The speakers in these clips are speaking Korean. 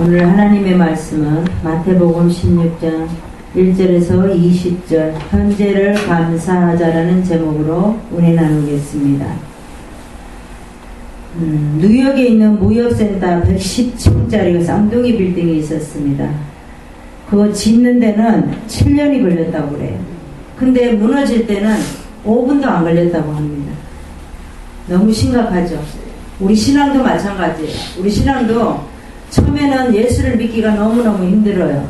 오늘 하나님의 말씀은 마태복음 16장 1절에서 20절 현재를 감사하자라는 제목으로 은혜 나누겠습니다. 음, 뉴욕에 있는 무역센터 110층짜리 쌍둥이 빌딩이 있었습니다. 그거 짓는 데는 7년이 걸렸다고 그래요. 근데 무너질 때는 5분도 안 걸렸다고 합니다. 너무 심각하죠. 우리 신앙도 마찬가지예요. 우리 신앙도 처음에는 예수를 믿기가 너무너무 힘들어요.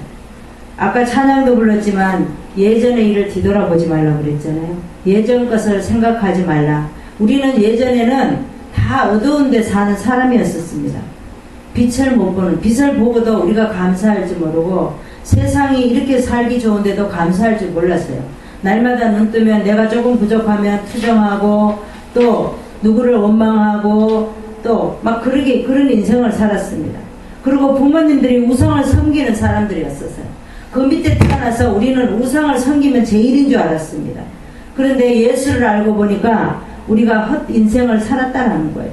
아까 찬양도 불렀지만 예전의 일을 뒤돌아보지 말라고 그랬잖아요. 예전 것을 생각하지 말라. 우리는 예전에는 다 어두운 데 사는 사람이었었습니다. 빛을 못 보는, 빛을 보고도 우리가 감사할 줄 모르고 세상이 이렇게 살기 좋은데도 감사할 줄 몰랐어요. 날마다 눈 뜨면 내가 조금 부족하면 투정하고 또 누구를 원망하고 또 막 그러게 그런 인생을 살았습니다. 그리고 부모님들이 우상을 섬기는 사람들이었었어요. 그 밑에 태어나서 우리는 우상을 섬기면 제일인 줄 알았습니다. 그런데 예수를 알고 보니까 우리가 헛 인생을 살았다는 거예요.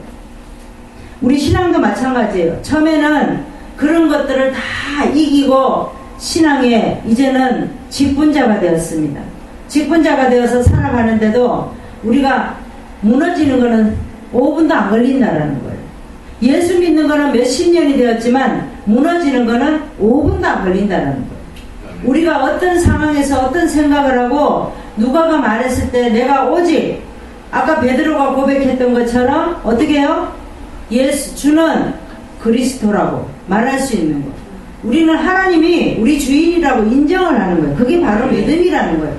우리 신앙도 마찬가지예요. 처음에는 그런 것들을 다 이기고 신앙에 이제는 직분자가 되었습니다. 직분자가 되어서 살아가는데도 우리가 무너지는 거는 5분도 안 걸린다라는 거예요. 예수 믿는 거는 몇십 년이 되었지만 무너지는 거는 5분도 안 걸린다라는 거예요. 우리가 어떤 상황에서 어떤 생각을 하고 누가가 말했을 때 내가 오직 아까 베드로가 고백했던 것처럼 어떻게 해요? 예수 주는 그리스도라고 말할 수 있는 거. 우리는 하나님이 우리 주인이라고 인정을 하는 거예요. 그게 바로 믿음이라는 거예요.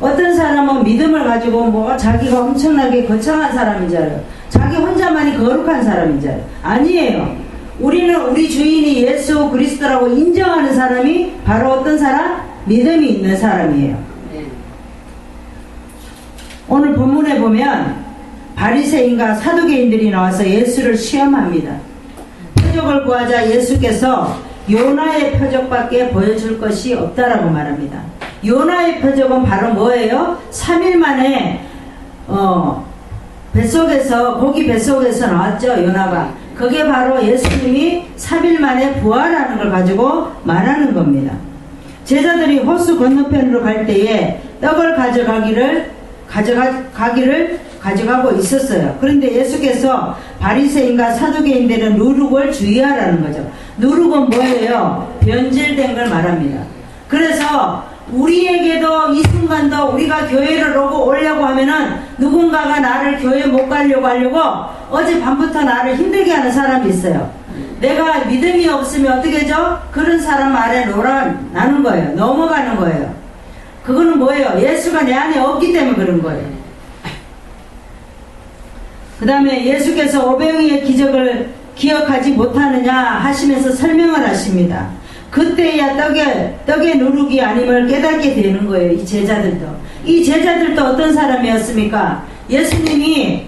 어떤 사람은 믿음을 가지고 뭐 자기가 엄청나게 거창한 사람인 줄 알아요. 자기 혼자만이 거룩한 사람인 줄 알아요. 아니에요. 우리는 우리 주인이 예수 그리스도라고 인정하는 사람이 바로 어떤 사람? 믿음이 있는 사람이에요. 오늘 본문에 보면 바리새인과 사두개인들이 나와서 예수를 시험합니다. 표적을 구하자 예수께서 요나의 표적밖에 보여줄 것이 없다라고 말합니다. 요나의 표적은 바로 뭐예요? 3일 만에 어, 뱃속에서 고기 뱃속에서 나왔죠 요나가. 그게 바로 예수님이 3일 만에 부활하는 걸 가지고 말하는 겁니다. 제자들이 호수 건너편으로 갈 때에 떡을 가져가기를 가져가기를 가져가고 있었어요. 그런데 예수께서 바리새인과 사두개인들은 누룩을 주의하라는 거죠. 누룩은 뭐예요? 변질된 걸 말합니다. 그래서 우리에게도 이 순간도 우리가 교회를 오고 오려고 하면은 누군가가 나를 교회 못 가려고 하려고 어제 밤부터 나를 힘들게 하는 사람이 있어요. 내가 믿음이 없으면 어떻게 하죠? 그런 사람 아래 놀아 나는 거예요. 넘어가는 거예요. 그거는 뭐예요? 예수가 내 안에 없기 때문에 그런 거예요. 그 다음에 예수께서 오병이의 기적을 기억하지 못하느냐 하시면서 설명을 하십니다. 그때야 떡에, 떡의 누룩이 아님을 깨닫게 되는 거예요. 이 제자들도. 이 제자들도 어떤 사람이었습니까? 예수님이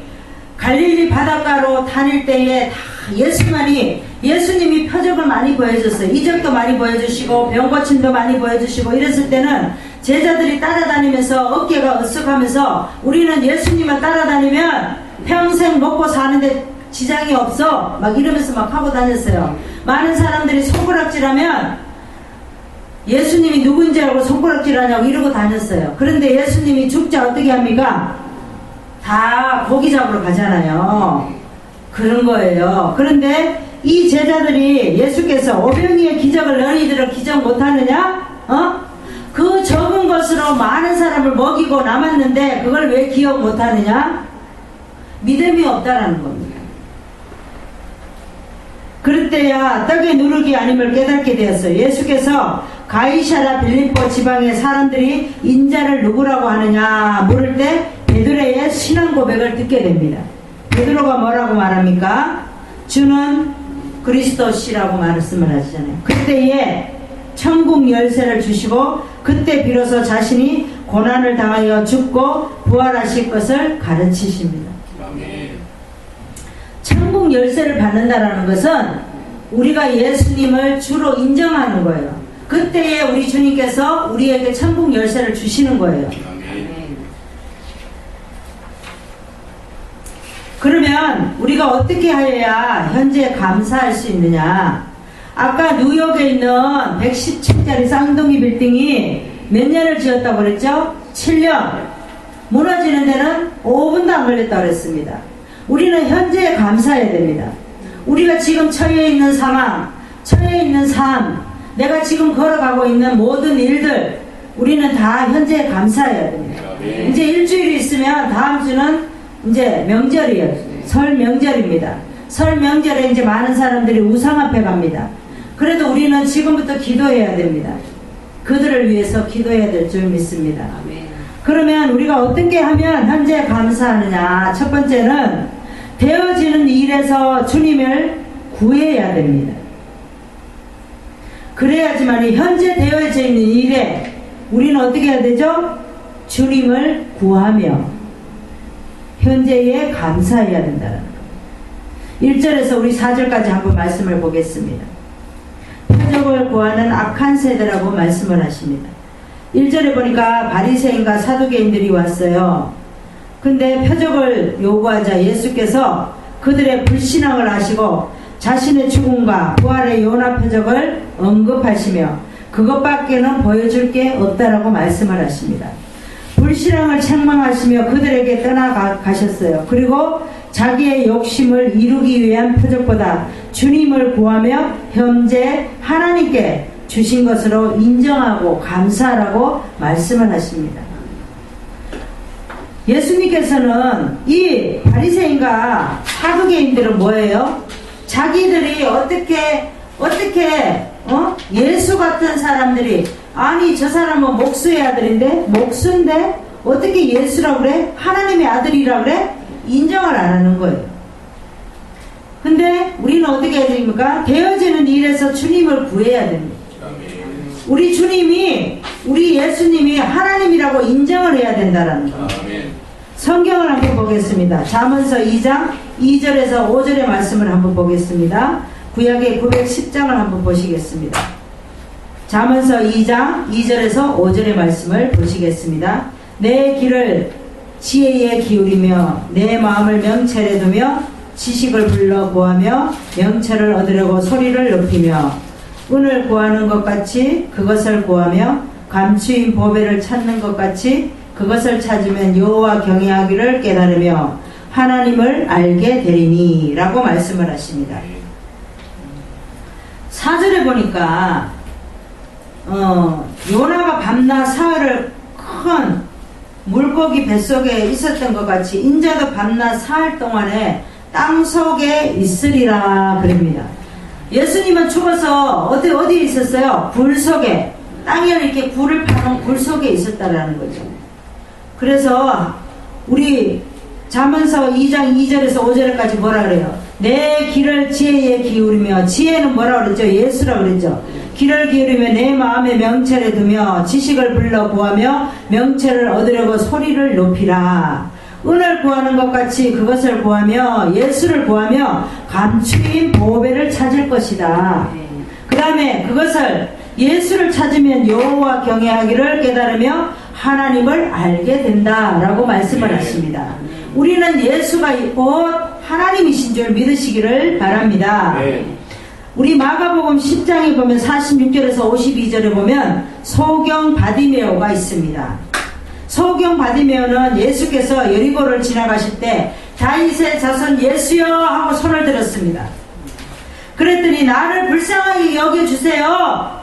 갈릴리 바닷가로 다닐 때에 다 예수만이 예수님이 표적을 많이 보여줬어요. 이적도 많이 보여주시고 병 고침도 많이 보여주시고 이랬을 때는 제자들이 따라다니면서 어깨가 으쓱하면서 우리는 예수님을 따라다니면 평생 먹고 사는데 지장이 없어 막 이러면서 막 하고 다녔어요. 많은 사람들이 손가락질하면 예수님이 누군지 알고 손가락질하냐고 이러고 다녔어요. 그런데 예수님이 죽자 어떻게 합니까? 다 고기 잡으러 가잖아요. 그런 거예요. 그런데 이 제자들이 예수께서 오병이의 기적을 너희들은 기적 못하느냐? 어? 그 적은 것으로 많은 사람을 먹이고 남았는데 그걸 왜 기억 못하느냐? 믿음이 없다라는 겁니다. 그럴 때야 떡의 누룩이 아님을 깨닫게 되었어요. 예수께서 가이샤라 빌립보 지방의 사람들이 인자를 누구라고 하느냐 물을 때 베드로의 신앙 고백을 듣게 됩니다. 베드로가 뭐라고 말합니까? 주는 그리스도시라고 말씀을 하시잖아요. 그때에 천국 열쇠를 주시고 그때 비로소 자신이 고난을 당하여 죽고 부활하실 것을 가르치십니다. 천국 열쇠를 받는다라는 것은 우리가 예수님을 주로 인정하는 거예요. 그때에 우리 주님께서 우리에게 천국 열쇠를 주시는 거예요. 그러면 우리가 어떻게 해야 현재 감사할 수 있느냐? 아까 뉴욕에 있는 110층짜리 쌍둥이 빌딩이 몇 년을 지었다고 그랬죠? 7년. 무너지는 데는 5분도 안 걸렸다고 그랬습니다. 우리는 현재에 감사해야 됩니다. 우리가 지금 처해 있는 상황, 처해 있는 삶, 내가 지금 걸어가고 있는 모든 일들, 우리는 다 현재에 감사해야 됩니다. 이제 일주일이 있으면 다음 주는 이제 명절이에요. 설 명절입니다. 설 명절에 이제 많은 사람들이 우상 앞에 갑니다. 그래도 우리는 지금부터 기도해야 됩니다. 그들을 위해서 기도해야 될 줄 믿습니다. 그러면 우리가 어떻게 하면 현재 감사하느냐? 첫 번째는 되어지는 일에서 주님을 구해야 됩니다. 그래야지만 현재 되어져 있는 일에 우리는 어떻게 해야 되죠? 주님을 구하며 현재에 감사해야 된다는 것. 1절에서 우리 4절까지 한번 말씀을 보겠습니다. 표적을 구하는 악한 세대라고 말씀을 하십니다. 1절에 보니까 바리새인과 사두개인들이 왔어요. 근데 표적을 요구하자 예수께서 그들의 불신앙을 아시고 자신의 죽음과 부활의 요나 표적을 언급하시며 그것밖에는 보여줄 게 없다라고 말씀을 하십니다. 불신앙을 책망하시며 그들에게 떠나가셨어요. 그리고 자기의 욕심을 이루기 위한 표적보다 주님을 구하며 현재 하나님께 주신 것으로 인정하고 감사하라고 말씀을 하십니다. 예수님께서는 이 바리새인과 사두개인들은 뭐예요? 자기들이 어떻게 어떻게 어? 예수 같은 사람들이 아니 저 사람은 목수의 아들인데 목수인데 어떻게 예수라 그래? 하나님의 아들이라 그래? 인정을 안 하는 거예요. 근데 우리는 어떻게 해야 됩니까? 되어지는 일에서 주님을 구해야 됩니다. 우리 주님이 우리 예수님이 하나님이라고 인정을 해야 된다라는 거예요. 성경을 한번 보겠습니다. 잠언서 2장 2절에서 5절의 말씀을 한번 보겠습니다. 구약의 910장을 한번 보시겠습니다. 잠언서 2장 2절에서 5절의 말씀을 보시겠습니다. 내 길을 지혜에 기울이며 내 마음을 명철에 두며 지식을 불러 구하며 명철을 얻으려고 소리를 높이며 은을 구하는 것 같이 그것을 구하며 감추인 보배를 찾는 것 같이 그것을 찾으면 여호와 경외하기를 깨달으며 하나님을 알게 되리니라고 말씀을 하십니다. 사절에 보니까 어, 요나가 밤낮 사흘을 큰 물고기 뱃속에 있었던 것 같이 인자도 밤낮 사흘 동안에 땅 속에 있으리라 그럽니다. 예수님은 죽어서 어디 어디에 있었어요? 불 속에 땅에 이렇게 굴을 파놓은 굴 속에 있었다라는 거죠. 그래서 우리 잠언서 2장 2절에서 5절까지 뭐라 그래요? 내 길을 지혜에 기울이며 지혜는 뭐라 그랬죠? 예수라 그랬죠. 길을 기울이며 내 마음의 명철에 두며 지식을 불러 구하며 명철을 얻으려고 소리를 높이라. 은을 구하는 것 같이 그것을 구하며 예수를 구하며 감추인 보배를 찾을 것이다. 그 다음에 그것을 예수를 찾으면 여호와 경외하기를 깨달으며 하나님을 알게 된다라고 말씀을 하십니다. 우리는 예수가 곧 하나님이신 줄 믿으시기를 바랍니다. 네. 우리 마가복음 10장에 보면 46절에서 52절에 보면 소경 바디메오가 있습니다. 소경 바디메오는 예수께서 여리고를 지나가실 때 다윗의 자손 예수여 하고 손을 들었습니다. 그랬더니 나를 불쌍하게 여겨주세요.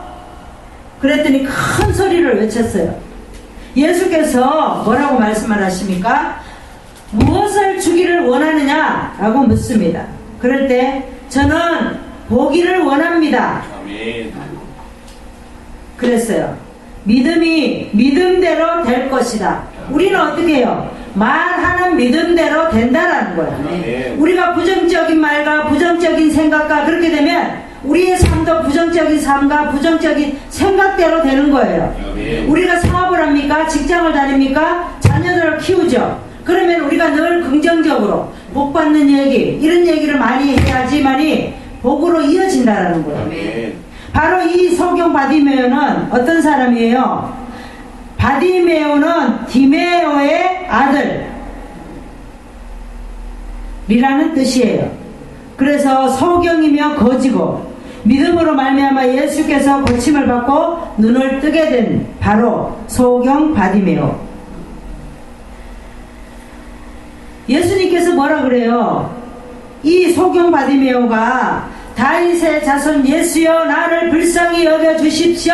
그랬더니 큰 소리를 외쳤어요. 예수께서 뭐라고 말씀을 하십니까? 무엇을 주기를 원하느냐? 라고 묻습니다. 그럴 때 저는 보기를 원합니다. 아멘. 그랬어요. 믿음이 믿음대로 될 것이다. 우리는 어떻게 해요? 말하는 믿음대로 된다라는 거예요. 아멘. 우리가 부정적인 말과 부정적인 생각과 그렇게 되면 우리의 삶도 부정적인 삶과 부정적인 생각대로 되는 거예요. 아멘. 우리가 사업을 합니까? 직장을 다닙니까? 자녀들을 키우죠. 그러면 우리가 늘 긍정적으로 복 받는 얘기 이런 얘기를 많이 해야지만이 복으로 이어진다라는 거예요. 아멘. 바로 이 소경 바디메오는 어떤 사람이에요? 바디메오는 디메오의 아들 이라는 뜻이에요. 그래서 소경이며 거지고 믿음으로 말미암아 예수께서 고침을 받고 눈을 뜨게 된 바로 소경 바디메오. 예수님께서 뭐라 그래요? 이 소경 바디메오가 다윗의 자손 예수여 나를 불쌍히 여겨 주십시오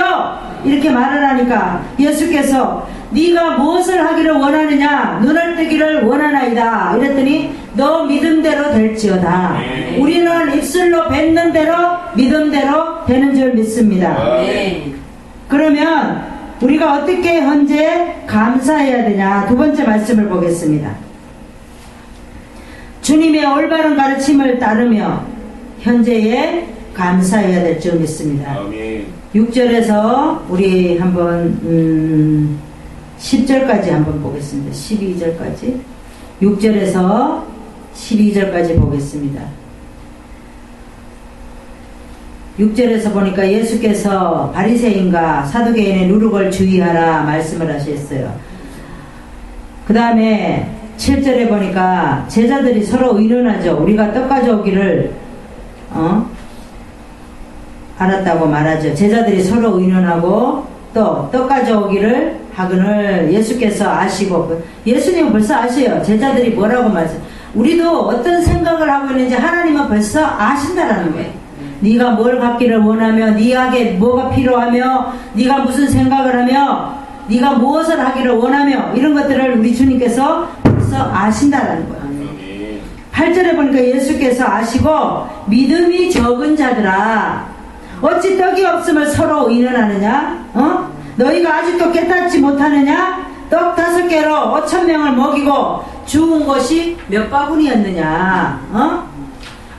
이렇게 말을 하니까 예수께서 네가 무엇을 하기를 원하느냐 눈을 뜨기를 원하나이다 이랬더니 너 믿음대로 될지어다 네. 우리는 입술로 뱉는 대로 믿음대로 되는 줄 믿습니다 네. 그러면 우리가 어떻게 현재 감사해야 되냐 두 번째 말씀을 보겠습니다. 주님의 올바른 가르침을 따르며 현재에 감사해야 될줄 믿습니다. 아멘. 6절에서 우리 한번 음, 10절까지 한번 보겠습니다. 12절까지 6절에서 12절까지 보겠습니다. 6절에서 보니까 예수께서 바리새인과 사두개인의 누룩을 주의하라 말씀을 하셨어요. 그 다음에 7절에 보니까 제자들이 서로 의논하죠. 우리가 떡 가져오기를 어? 알았다고 말하죠. 제자들이 서로 의논하고 또떡 가져오기를 하거늘 예수께서 아시고 예수님은 벌써 아셔요. 제자들이 뭐라고 말씀. 우리도 어떤 생각을 하고 있는지 하나님은 벌써 아신다라는 거예요. 네가 뭘 갖기를 원하며 네에게 뭐가 필요하며 네가 무슨 생각을 하며 네가 무엇을 하기를 원하며 이런 것들을 우리 주님께서 벌써 아신다라는 거예요. 아멘. 8절에 보니까 예수께서 아시고 믿음이 적은 자들아 어찌 떡이 없음을 서로 의논하느냐 어? 너희가 아직도 깨닫지 못하느냐 떡 다섯 개로 오천 명을 먹이고 죽은 것이 몇 바구니였느냐 어?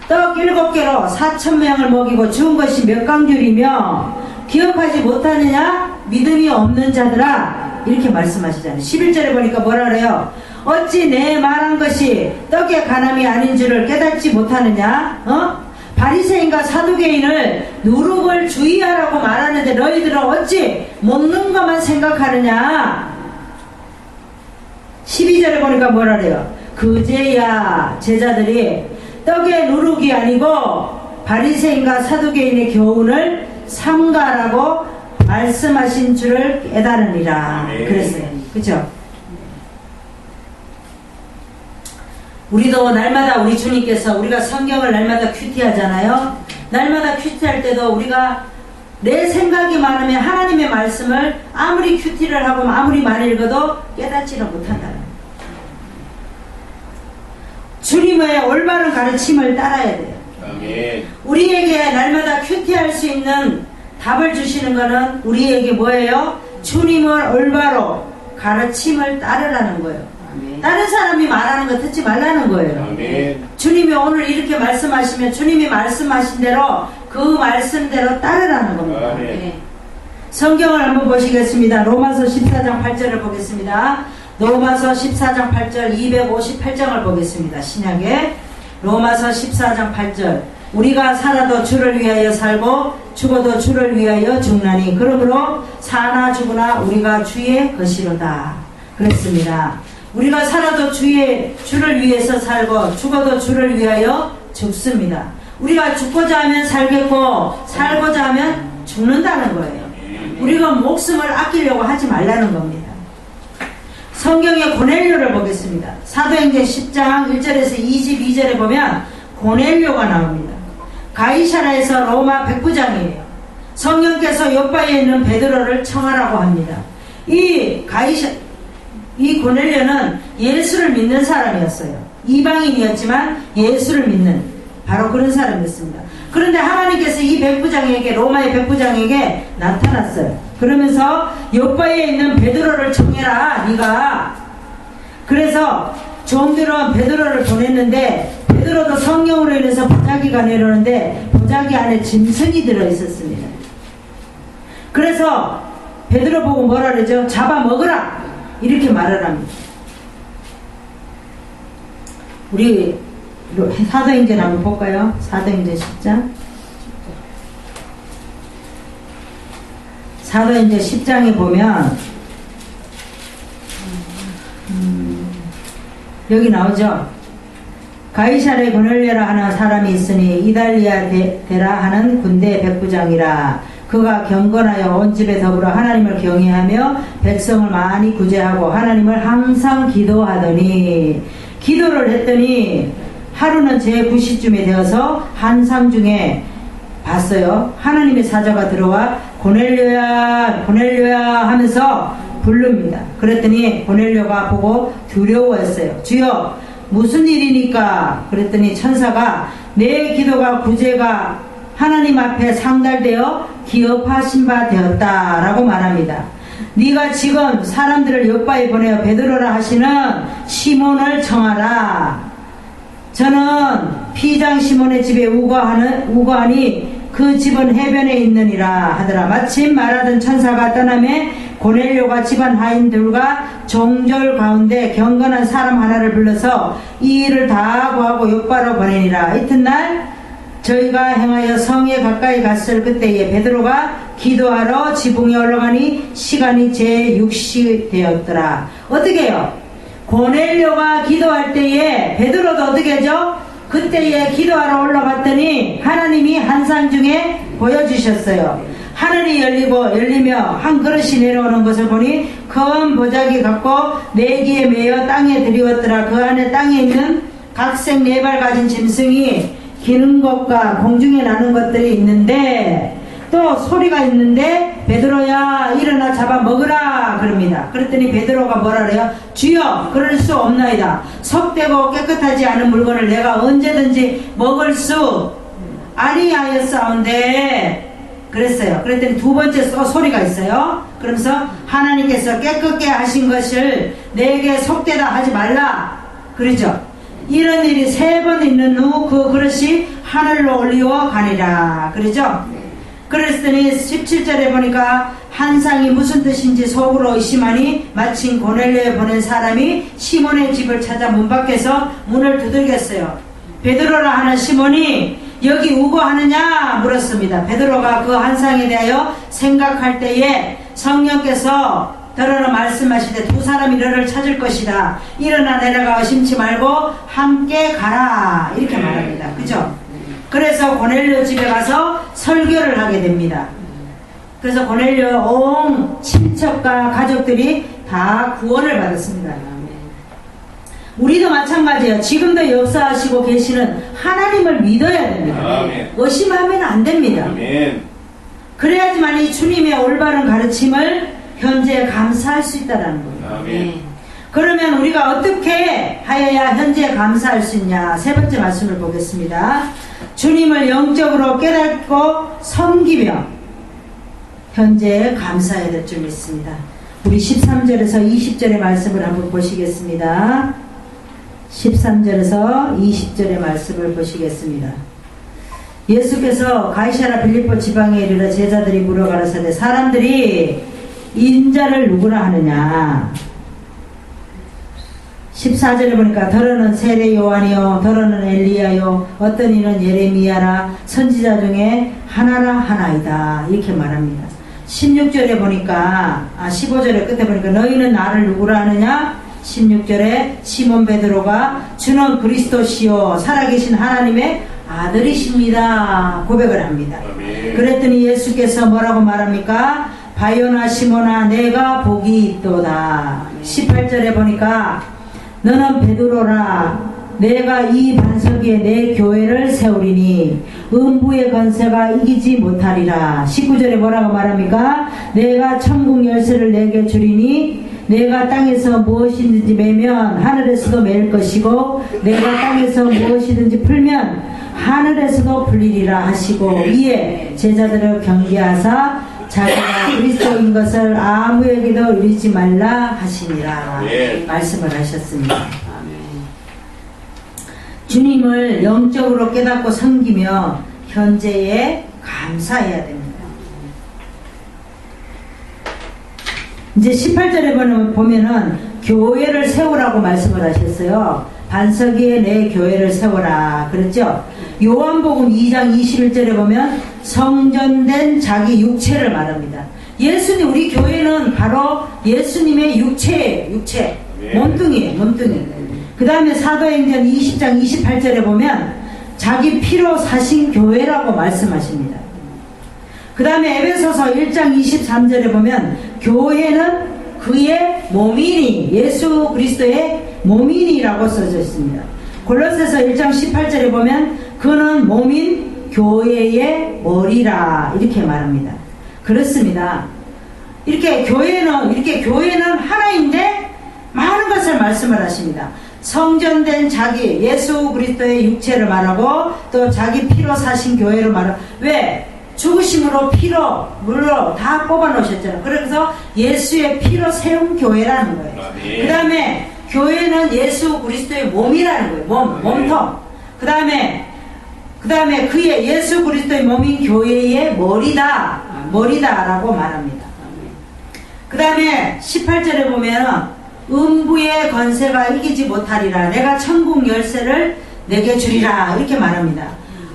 떡 일곱 개로 사천 명을 먹이고 죽은 것이 몇 강줄이며 기억하지 못하느냐 믿음이 없는 자들아 이렇게 말씀하시잖아요 11절에 보니까 뭐라 그래요 어찌 내 말한 것이 떡의 가남이 아닌 줄을 깨닫지 못하느냐? 어? 바리새인과 사두개인을 누룩을 주의하라고 말하는데 너희들은 어찌 먹는 것만 생각하느냐? 12절에 보니까 뭐라 그래요? 그제야 제자들이 떡의 누룩이 아니고 바리새인과 사두개인의 교훈을 삼가라고 말씀하신 줄을 깨달으니라. 아멘. 그랬어요. 그죠 우리도 날마다 우리 주님께서 우리가 성경을 날마다 큐티하잖아요. 날마다 큐티할 때도 우리가 내 생각이 많으면 하나님의 말씀을 아무리 큐티를 하고 아무리 많이 읽어도 깨닫지를 거예요. 주님의 올바른 가르침을 따라야 돼요. 아멘. 우리에게 날마다 큐티할 수 있는 답을 주시는 것은 우리에게 뭐예요? 주님을 올바로 가르침을 따르라는 거예요. 다른 사람이 말하는 거 듣지 말라는 거예요. 아멘. 주님이 오늘 이렇게 말씀하시면 주님이 말씀하신 대로 그 말씀대로 따르라는 겁니다. 아멘. 성경을 한번 보시겠습니다. 로마서 14장 8절을 보겠습니다. 로마서 14장 8절 258장을 보겠습니다. 신약에 로마서 14장 8절 우리가 살아도 주를 위하여 살고 죽어도 주를 위하여 죽나니 그러므로 사나 죽으나 우리가 주의 것이로다. 그랬습니다. 우리가 살아도 주의 주를 위해서 살고 죽어도 주를 위하여 죽습니다. 우리가 죽고자 하면 살겠고 살고자 하면 죽는다는 거예요. 우리가 목숨을 아끼려고 하지 말라는 겁니다. 성경의 고넬료를 보겠습니다. 사도행전 10장 1절에서 22절에 보면 고넬료가 나옵니다. 가이사라에서 로마 백부장이에요. 성령께서 요바에 있는 베드로를 청하라고 합니다. 이 가이사 이 고넬료는 예수를 믿는 사람이었어요. 이방인이었지만 예수를 믿는 바로 그런 사람이었습니다. 그런데 하나님께서 이 백부장에게 로마의 백부장에게 나타났어요. 그러면서 요바에 있는 베드로를 청해라 네가 그래서 종들은 베드로를 보냈는데 베드로도 성령으로 인해서 보자기가 내려오는데 보자기 안에 짐승이 들어 있었습니다. 그래서 베드로 보고 뭐라 그러죠? 잡아 먹으라 이렇게 말을 합니다. 우리 사도행전 한번 볼까요? 사도행전 10장. 사도행전 10장에 보면 음, 여기 나오죠. 가이사르 고넬레라 하는 사람이 있으니 이달리아 데, 데라 하는 군대 백부장이라 그가 경건하여 온 집에 더불어 하나님을 경외하며 백성을 많이 구제하고 하나님을 항상 기도하더니 기도를 했더니 하루는 제 9시쯤에 되어서 한상 중에 봤어요. 하나님의 사자가 들어와 고넬료야 고넬료야 하면서 부릅니다. 그랬더니 고넬료가 보고 두려워했어요. 주여 무슨 일이니까? 그랬더니 천사가 내 기도가 구제가 하나님 앞에 상달되어 기업하신 바 되었다라고 말합니다. 네가 지금 사람들을 옆바에 보내어 베드로라 하시는 시몬을 청하라. 저는 피장 시몬의 집에 우거하는 우거하니 그 집은 해변에 있느니라 하더라. 마침 말하던 천사가 떠남에 고넬료가 집안 하인들과 종절 가운데 경건한 사람 하나를 불러서 이 일을 다 구하고 욕바로 보내니라. 이튿날 저희가 행하여 성에 가까이 갔을 그때에 베드로가 기도하러 지붕에 올라가니 시간이 제 6시 되었더라. 어떻게 해요? 고넬료가 기도할 때에 베드로도 어떻게 하죠? 그때에 기도하러 올라갔더니 하나님이 한상 중에 보여주셨어요. 하늘이 열리고 열리며 한 그릇이 내려오는 것을 보니 큰 보자기 갖고 내기에 매여 땅에 들이웠더라. 그 안에 땅에 있는 각색 네 발 가진 짐승이 기는 것과 공중에 나는 것들이 있는데 또 소리가 있는데 베드로야 일어나 잡아 먹으라 그럽니다. 그랬더니 베드로가 뭐라 그래요? 주여 그럴 수 없나이다. 속되고 깨끗하지 않은 물건을 내가 언제든지 먹을 수 아니하였사온데 그랬어요. 그랬더니 두 번째 또 소리가 있어요. 그러면서 하나님께서 깨끗게 하신 것을 내게 속되다 하지 말라. 그러죠. 이런 일이 세 번 있는 후 그 그릇이 하늘로 올리워 가니라. 그러죠. 그랬더니 17절에 보니까 한 상이 무슨 뜻인지 속으로 의심하니 마침 고넬료에 보낸 사람이 시몬의 집을 찾아 문 밖에서 문을 두들겼어요. 베드로라 하는 시몬이 여기 우거하느냐 물었습니다. 베드로가 그 한 상에 대하여 생각할 때에 성령께서 더러러 말씀하시되 두 사람이 너를 찾을 것이다. 일어나 내려가 의심치 말고 함께 가라. 이렇게 말합니다. 그죠? 그래서 고넬료 집에 가서 설교를 하게 됩니다. 그래서 고넬료 온 친척과 가족들이 다 구원을 받았습니다. 우리도 마찬가지예요. 지금도 역사하시고 계시는 하나님을 믿어야 됩니다. 의심하면 안 됩니다. 그래야지만 이 주님의 올바른 가르침을 현재 감사할 수 있다는 거예요. 아멘. 그러면 우리가 어떻게 하여야 현재 감사할 수 있냐? 세 번째 말씀을 보겠습니다. 주님을 영적으로 깨닫고 섬기며 현재 감사해야 될 줄 믿습니다. 우리 13절에서 20절의 말씀을 한번 보시겠습니다. 13절에서 20절의 말씀을 보시겠습니다. 예수께서 가이사라 빌립보 지방에 이르러 제자들이 물어가라사대 사람들이 인자를 누구라 하느냐? 14절에 보니까 더러는 세례 요한이요 더러는 엘리야요 어떤 이는 예레미야라 선지자 중에 하나라 하나이다. 이렇게 말합니다. 16절에 보니까 아 15절에 끝에 보니까 너희는 나를 누구라 하느냐? 16절에 시몬 베드로가 주는 그리스도시요 살아계신 하나님의 아들이십니다. 고백을 합니다. 그랬더니 예수께서 뭐라고 말합니까? 바요나 시모나 내가 복이 있도다. 18절에 보니까 너는 베드로라 내가 이 반석 위에 내 교회를 세우리니 음부의 건세가 이기지 못하리라. 19절에 뭐라고 말합니까? 내가 천국 열쇠를 내게 주리니 내가 땅에서 무엇이든지 매면 하늘에서도 매일 것이고 내가 땅에서 무엇이든지 풀면 하늘에서도 풀리리라 하시고 이에 제자들을 경계하사 자기가 그리스도인 것을 아무에게도 이르지 말라 하시니라 예. 말씀을 하셨습니다. 주님을 영적으로 깨닫고 섬기며 현재에 감사해야 됩니다. 이제 18절에 보면- 보면은 교회를 세우라고 말씀을 하셨어요. 반석 위에 내 교회를 세워라. 그랬죠? 요한복음 2장 21절에 보면 성전된 자기 육체를 말합니다. 예수님, 우리 교회는 바로 예수님의 육체예요. 육체. 네. 몸뚱이에요. 몸뚱이. 그 다음에 사도행전 20장 28절에 보면 자기 피로 사신 교회라고 말씀하십니다. 그 다음에 에베소서 1장 23절에 보면 교회는 그의 몸이니 예수 그리스도의 몸이니라고 써져 있습니다. 골로새서 1장 18절에 보면 그는 몸인 교회의 머리라 이렇게 말합니다. 그렇습니다. 이렇게 교회는 이렇게 교회는 하나인데 많은 것을 말씀을 하십니다. 성전된 자기 예수 그리스도의 육체를 말하고 또 자기 피로 사신 교회를 말하고 왜 죽으심으로 피로 물로 다 뽑아 놓으셨잖아요. 그래서 예수의 피로 세운 교회라는 거예요. 아멘. 그 다음에 교회는 예수 그리스도의 몸이라는 거예요. 몸, 몸통. 그 다음에 그 다음에 그의 예수 그리스도의 몸인 교회의 머리다, 머리다 라고 말합니다. 그 다음에 18절에 보면은 음부의 권세가 이기지 못하리라. 내가 천국 열쇠를 내게 주리라. 이렇게 말합니다.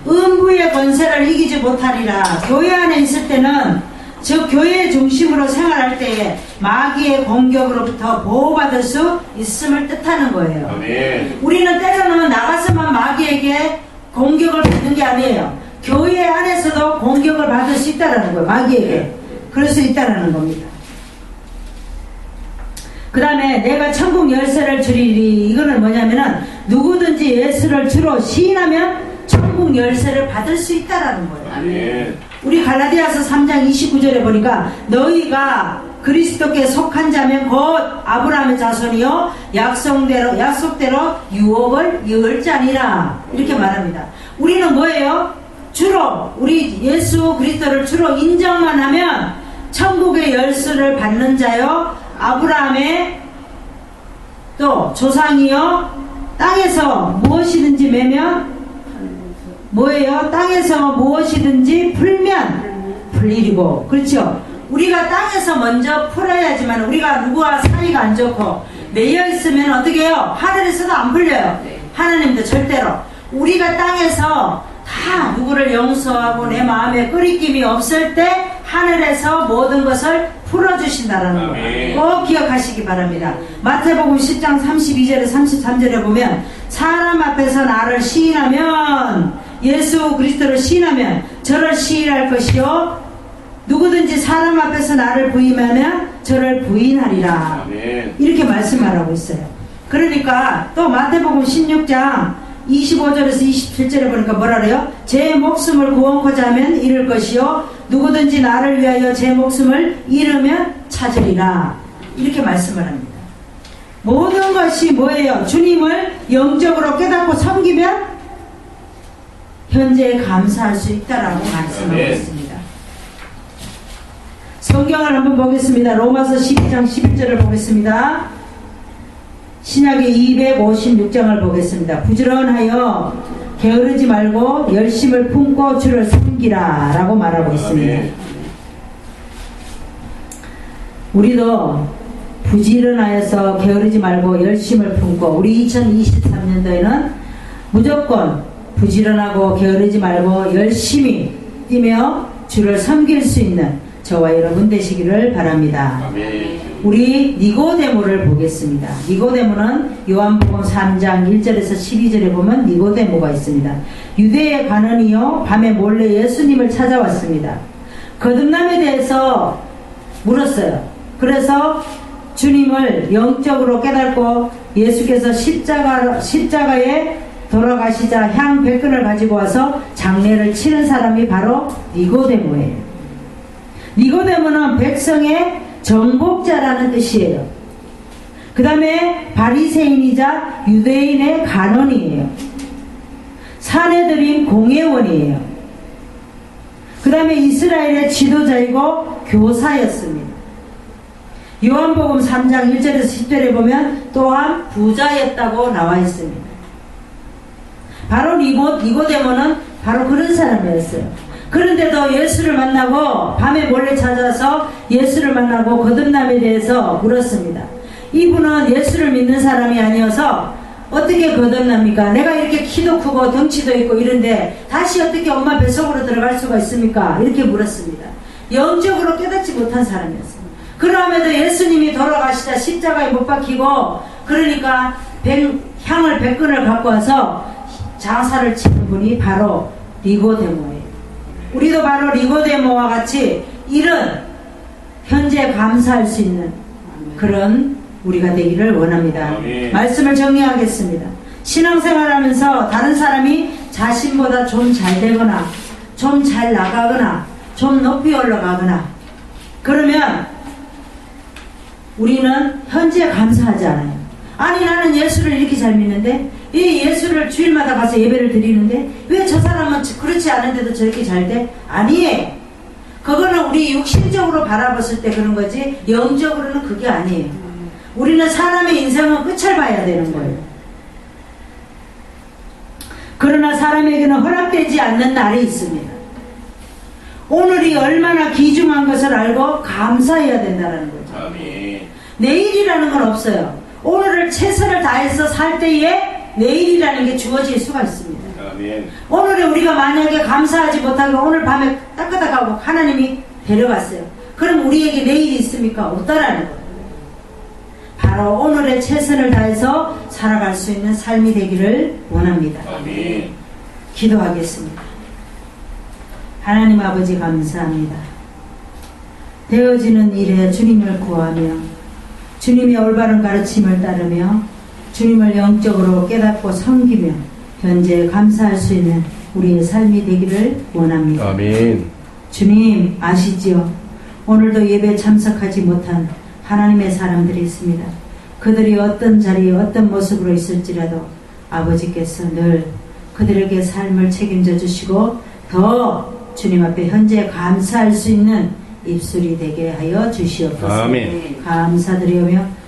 음부의 권세를 이기지 못하리라. 교회 안에 있을 때는 즉 교회 중심으로 생활할 때에 마귀의 공격으로부터 보호받을 수 있음을 뜻하는 거예요. 아멘. 우리는 때로는 나가서만 마귀에게 공격을 받는 게 아니에요. 교회 안에서도 공격을 받을 수 있다라는 거예요. 마귀에게. 그럴 수 있다라는 겁니다. 그 다음에 내가 천국 열쇠를 주리리 이거는 뭐냐면은 누구든지 예수를 주로 시인하면 천국 열쇠를 받을 수 있다라는 거예요. 아멘. 우리 갈라디아서 3장 29절에 보니까 너희가 그리스도께 속한 자면 곧 아브라함의 자손이요 약속대로 약속대로 유업을 이을 자니라 이렇게 말합니다. 우리는 뭐예요? 주로 우리 예수 그리스도를 주로 인정만 하면 천국의 열쇠를 받는 자요 아브라함의 또 조상이요 땅에서 무엇이든지 매면 뭐예요? 땅에서 무엇이든지 풀면 풀리고 그렇죠? 우리가 땅에서 먼저 풀어야지만 우리가 누구와 사이가 안 좋고 매여 있으면 어떻게 해요? 하늘에서도 안 풀려요. 하나님도 절대로 우리가 땅에서 다 누구를 용서하고 내 마음에 끓이김이 없을 때 하늘에서 모든 것을 풀어주신다라는 아멘. 거꼭 기억하시기 바랍니다. 마태복음 10장 32절에 33절에 보면 사람 앞에서 나를 시인하면 예수 그리스도를 시인하면 저를 시인할 것이요 누구든지 사람 앞에서 나를 부인하면 저를 부인하리라. 아멘. 이렇게 말씀하라고 있어요. 그러니까 또 마태복음 16장 25절에서 27절에 보니까 뭐라 그래요? 제 목숨을 구원코자 하면 잃을 것이요 누구든지 나를 위하여 제 목숨을 잃으면 찾으리라. 이렇게 말씀을 합니다. 모든 것이 뭐예요? 주님을 영적으로 깨닫고 섬기면 현재 감사할 수 있다라고 말씀하고. 있습니다. 성경을 한번 보겠습니다. 로마서 12장 11절을 보겠습니다. 신약의 256장을 보겠습니다. 부지런하여 게으르지 말고 열심을 품고 주를 섬기라 라고 말하고 있습니다. 우리도 부지런하여서 게으르지 말고 열심을 품고 우리 2023년도에는 무조건 부지런하고 게으르지 말고 열심히 뛰며 주를 섬길 수 있는 저와 여러분 되시기를 바랍니다. 아멘. 우리 니고데모를 보겠습니다. 니고데모는 요한복음 3장 1절에서 12절에 보면 니고데모가 있습니다. 유대에 가는 이요 밤에 몰래 예수님을 찾아왔습니다. 거듭남에 대해서 물었어요. 그래서 주님을 영적으로 깨닫고 예수께서 십자가, 십자가에 돌아가시자 향 100근을 가지고 와서 장례를 치는 사람이 바로 니고데모예요. 니고데모는 백성의 정복자라는 뜻이에요. 그 다음에 바리새인이자 유대인의 간원이에요. 사내들인 공회원이에요. 그 다음에 이스라엘의 지도자이고 교사였습니다. 요한복음 3장 1절에서 10절에 보면 또한 부자였다고 나와 있습니다. 바로 니고, 니고데모는 바로 그런 사람이었어요. 그런데도 예수를 만나고 밤에 몰래 찾아서 예수를 만나고 거듭남에 대해서 물었습니다. 이분은 예수를 믿는 사람이 아니어서 어떻게 거듭납니까? 내가 이렇게 키도 크고 덩치도 있고 이런데 다시 어떻게 엄마 뱃속으로 들어갈 수가 있습니까? 이렇게 물었습니다. 영적으로 깨닫지 못한 사람이었습니다. 그러함에도 예수님이 돌아가시자 십자가에 못 박히고 그러니까 백- 향을 100근을 갖고 와서 장사를 치는 분이 바로 리고데모예요. 우리도 바로 리고데모와 같이 이런 현재 감사할 수 있는 그런 우리가 되기를 원합니다. 말씀을 정리하겠습니다. 신앙생활하면서 다른 사람이 자신보다 좀 잘 되거나 좀 잘 나가거나 좀 높이 올라가거나 그러면 우리는 현재 감사하지 않아요. 아니 나는 예수를 이렇게 잘 믿는데 이 예수를 주일마다 가서 예배를 드리는데 왜 저 사람은 그렇지 않은데도 저렇게 잘 돼? 아니에요. 그거는 우리 육신적으로 바라봤을 때 그런 거지 영적으로는 그게 아니에요. 우리는 사람의 인생은 끝을 봐야 되는 거예요. 그러나 사람에게는 허락되지 않는 날이 있습니다. 오늘이 얼마나 귀중한 것을 알고 감사해야 된다는 거죠. 아멘. 내일이라는 건 없어요. 오늘을 최선을 다해서 살 때에 내일이라는 게 주어질 수가 있습니다. 아멘. 오늘에 우리가 만약에 감사하지 못하고 오늘 밤에 따끄닥하고 하나님이 데려갔어요. 그럼 우리에게 내일이 있습니까? 없다라는 거예요. 바로 오늘의 최선을 다해서 살아갈 수 있는 삶이 되기를 원합니다. 아멘. 기도하겠습니다. 하나님 아버지 감사합니다. 되어지는 일에 주님을 구하며 주님의 올바른 가르침을 따르며 주님을 영적으로 깨닫고 섬기며 현재 감사할 수 있는 우리의 삶이 되기를 원합니다. 아멘. 주님 아시지요? 오늘도 예배 참석하지 못한 하나님의 사람들이 있습니다. 그들이 어떤 자리에 어떤 모습으로 있을지라도 아버지께서 늘 그들에게 삶을 책임져 주시고 더 주님 앞에 현재 감사할 수 있는 입술이 되게 하여 주시옵소서. 아멘. 감사드리며